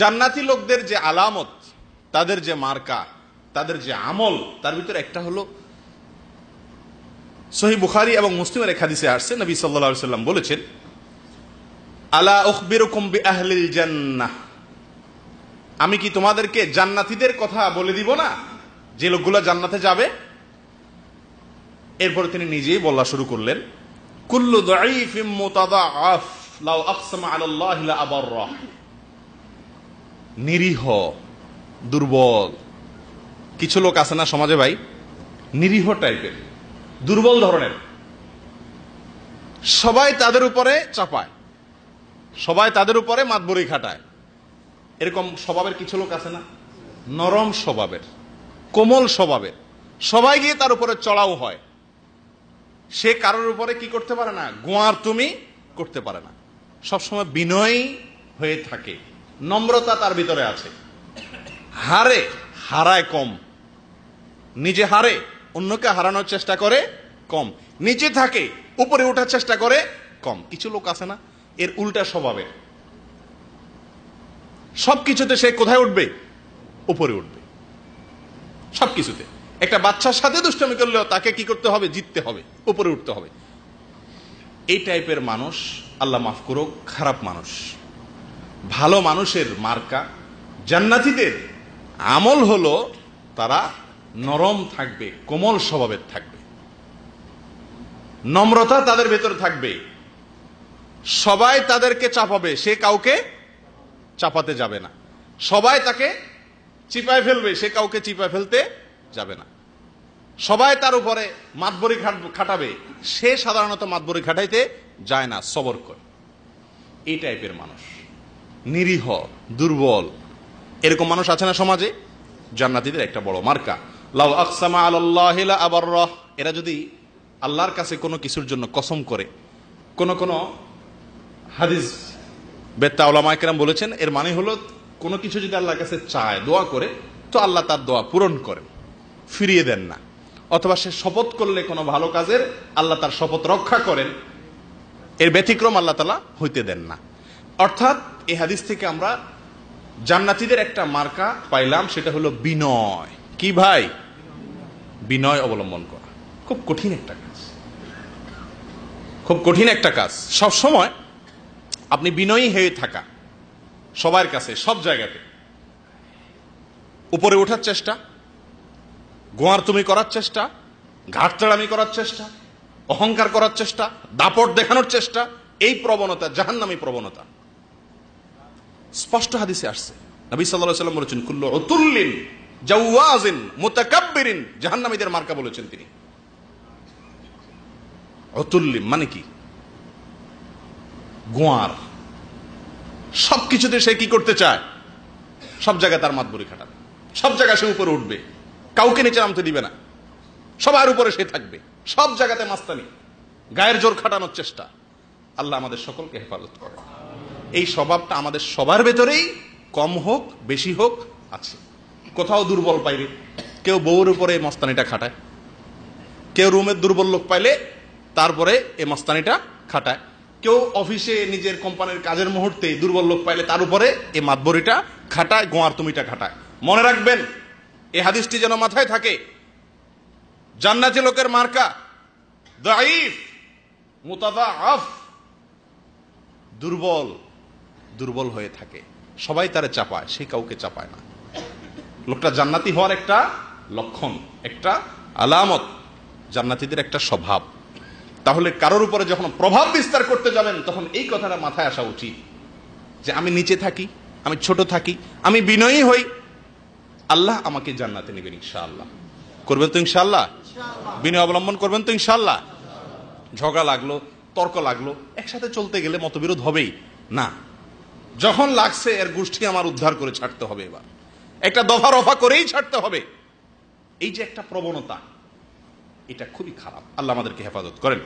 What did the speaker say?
জান্নাতি লোকদের যে আলামত, তাদের যে মার্কা, তাদের যে আমল, তার ভিতরে একটা হলো সহি বুখারি এবং মুসলিমের এক হাদিসে আসছে, নবী সাল্লা সাল্লাম বলেছেন, আলা বি আহলিল জান্নাহ। আমি কি তোমাদেরকে জান্নাতীদের কথা বলে দিব না? যে লোকগুলো জান্নাতে যাবে? এরপরে তিনি নিজেই বলা শুরু করলেন, কুল্লু দাঈফিম মুতাদাআফ, লাউ আকসামা আলাল্লাহি লা আবাররা নিরীহ, দুর্বল। কিছু লোক আছে না সমাজে ভাই? নিরীহ টাইপের, দুর্বল ধরনের। সবাই তাদের উপরে চাপায়। সবাই তাদের উপরে মাতবরি খাটায়। এরকম স্বভাবের কিছু লোক আছে না? নরম স্বভাবের, কোমল স্বভাবের। সবাই গিয়ে তার উপরে চড়াও হয়। সে কারোর উপরে কি করতে পারে না? গোয়ার তুমি করতে পারে না। সবসময় বিনয়ী হয়ে থাকে। নম্রতা তার ভিতরে আছে। হারে, হারায় কম। নিজে হারে, অন্যকে হারানোর চেষ্টা করে কম। নিচে থাকে, উপরে ওঠার চেষ্টা করে কম। কিছু লোক আছে না, এর উল্টা স্বভাবের। সবকিছুতে সে কোথায় উঠবে? উপরে উঠবে। সবকিছুতে। একটা বাচ্চার সাথে দুষ্টমি করলেও তাকে কি করতে হবে? জিততে হবে। উপরে উঠতে হবে। এই টাইপের মানুষ, আল্লাহ মাফ করুক, খারাপ মানুষ। ভালো মানুষের মার্কা। জান্নাতিদের আমল হলো তারা নরম থাকবে, কোমল স্বভাবের থাকবে। নম্রতা তাদের ভেতর থাকবে। সবাই তাদেরকে চাপাবে, সে কাউকে চাপাতে যাবে না। সবাই তাকে চিপায় ফেলবে, সে কাউকে চিপায় ফেলতে যাবে না। সবাই তার উপরে মাতবরি খাটাবে, সে সাধারণত মাতবরি খাটাইতে যায় না, সবর করে। এই টাইপের মানুষ। নিরীহ, দুর্বল। এরকম মানুষ আছে না সমাজে? জান্নাতীদের একটা বড় মার্কা। লাউ আকসামা আল্লাহ আবার রহ এরা যদি আল্লাহর কাছে কোনো কিছুর জন্য কসম করে, কোন কোন হাদিস বেত্তা ওলামাইকেরাম বলেছেন, এর মানে হলো কোনো কিছু যদি আল্লাহর কাছে চায়, দোয়া করে, তো আল্লাহ তার দোয়া পূরণ করেন। ফিরিয়ে দেন না। অথবা সে শপথ করলে কোনো ভালো কাজের, আল্লাহ তার শপথ রক্ষা করেন। এর ব্যতিক্রম আল্লাহ তালা হইতে দেন না। অর্থাৎ এই হাদিস থেকে আমরা জান্নাতিদের একটা মার্কা পাইলাম, সেটা হলো বিনয়। কি ভাই? বিনয় অবলম্বন করা। খুব কঠিন একটা কাজ। খুব কঠিন একটা কাজ। সব সময় আপনি বিনয়ী হয়ে থাকা সবার কাছে, সব জায়গাতে। উপরে ওঠার চেষ্টা গোয়ার তুমি করার চেষ্টা ঘাটতাড়ামি করার চেষ্টা, অহংকার করার চেষ্টা, দাপট দেখানোর চেষ্টা, এই প্রবণতা, জাহান্নামী প্রবণতা। স্পষ্ট হাদিসে আসছে। নবী সাল্লাল্লাহু সাল্লাম বলেছেন, কুল্লু উতুল্লিন জাওয়াজিন মুতাকাব্বিরিন। জাহান্নামীদের মার্কা বলেছেন তিনি। অতুল্লিম মানে কি? গোয়ার। সবকিছুতে সে কি করতে চায়? সব জায়গায় তার মাতবরি খাটাবে। সব জায়গায় সে উপরে উঠবে। কাউকে নিচে নামতে দিবে না। সবার উপরে সে থাকবে। সব জায়গাতে মাস্তানি। গায়ের জোর খাটানোর চেষ্টা। আল্লাহ আমাদের সকলকে হেফাজত করে এই স্বভাবটা আমাদের সবার ভেতরেই কম হোক, বেশি হোক আছে। কোথাও দুর্বল পাইবে কেউ বউর উপরে এই মস্তানিটা খাটায়। কেউ রুমের দুর্বল লোক পাইলে তারপরে এই মস্তানিটা খাটায়। কেউ অফিসে নিজের কোম্পানির কাজের মুহূর্তে দুর্বল লোক পাইলে তার উপরে এই মাতবরিটা খাটায়, গোয়ার তুমিটা খাটায়। মনে রাখবেন, এই হাদিসটি যেন মাথায় থাকে, জান্নাতি লোকের মার্কা দাইফ মুতাদা আফ দুর্বল। দুর্বল হয়ে থাকে। সবাই তারে চাপায় সে কাউকে চাপায় না। লোকটা জান্নাতি হওয়ার একটা লক্ষণ একটা আলামত জান্নাতিদের একটা স্বভাব। তাহলে কারোর উপরে যখন প্রভাব বিস্তার করতে যাবেন তখন এই কথাটা মাথায় আসা উচিত যে আমি নিচে থাকি আমি ছোট থাকি আমি বিনয়ী হই। আল্লাহ আমাকে জান্নাতে নেবেন ইনশাআল্লাহ। করবেন তো ইনশাআল্লাহ? বিনয় অবলম্বন করবেন তো ইনশাআল্লাহ? ঝগড়া লাগল তর্ক লাগল একসাথে চলতে গেলে মতবিরোধ হবেই। না যখন লাগছে এর গোষ্ঠী আমার উদ্ধার করে ছাড়তে হবে এবার। একটা দফা রফা করেই ছাড়তে হবে। এই যে একটা প্রবণতা, এটা খুবই খারাপ। আল্লাহ আমাদেরকে হেফাজত করেন।